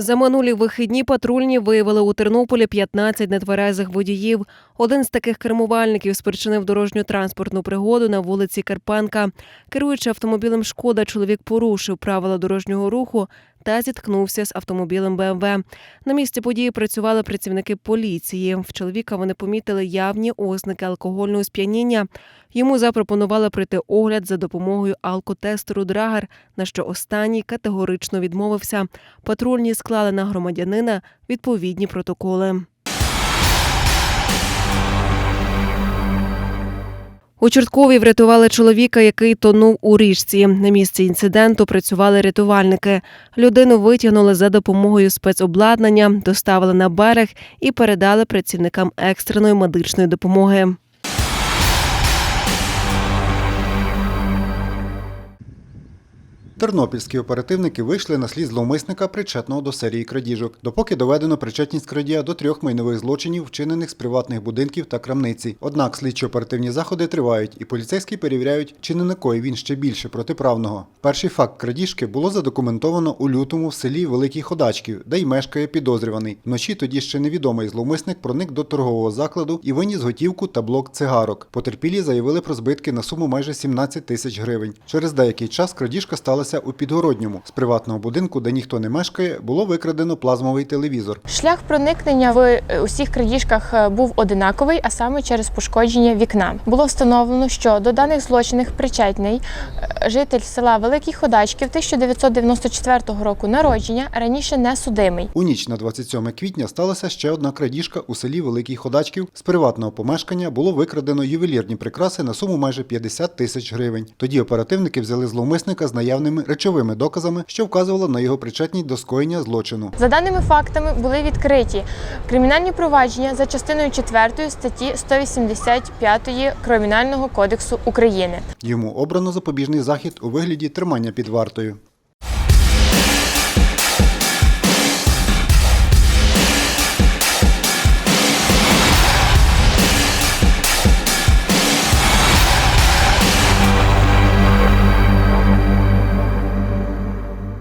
За минулі вихідні патрульні виявили у Тернополі 15 нетверезих водіїв. Один з таких кермувальників спричинив дорожню транспортну пригоду на вулиці Карпенка. Керуючи автомобілем Шкода, чоловік порушив правила дорожнього руху та зіткнувся з автомобілем БМВ. На місці події працювали працівники поліції. В чоловіка вони помітили явні ознаки алкогольного сп'яніння. Йому запропонували пройти огляд за допомогою алкотестеру Драгер, на що останній категорично відмовився. Патрульні склали на громадянина відповідні протоколи. У Чорткові врятували чоловіка, який тонув у річці. На місці інциденту працювали рятувальники. Людину витягнули за допомогою спецобладнання, доставили на берег і передали працівникам екстреної медичної допомоги. Тернопільські оперативники вийшли на слід зловмисника, причетного до серії крадіжок, допоки доведено причетність крадія до трьох майнових злочинів, вчинених з приватних будинків та крамниці. Однак слідчо-оперативні заходи тривають, і поліцейські перевіряють, чи не накоїв він ще більше протиправного. Перший факт крадіжки було задокументовано у лютому в селі Великий Ходачків, де й мешкає підозрюваний. Вночі тоді ще невідомий зловмисник проник до торгового закладу і виніс готівку та блок цигарок. Потерпілі заявили про збитки на суму майже 17 тисяч гривень. Через деякий час крадіжка сталася у Підгородньому. З приватного будинку, де ніхто не мешкає, було викрадено плазмовий телевізор. Шлях проникнення в е, усіх крадіжках е, був одинаковий, а саме через пошкодження вікна. Було встановлено, що до даних злочинів причетний е, житель села Великий Ходачків 1994 року народження, раніше не судимий. У ніч на 27 квітня сталася ще одна крадіжка у селі Великий Ходачків. З приватного помешкання було викрадено ювелірні прикраси на суму майже 50 тисяч гривень. Тоді оперативники взяли зловмисника з наявними речовими доказами, що вказувало на його причетність до скоєння злочину. За даними фактами були відкриті кримінальні провадження за частиною 4 статті 185 Кримінального кодексу України. Йому обрано запобіжний захід у вигляді тримання під вартою.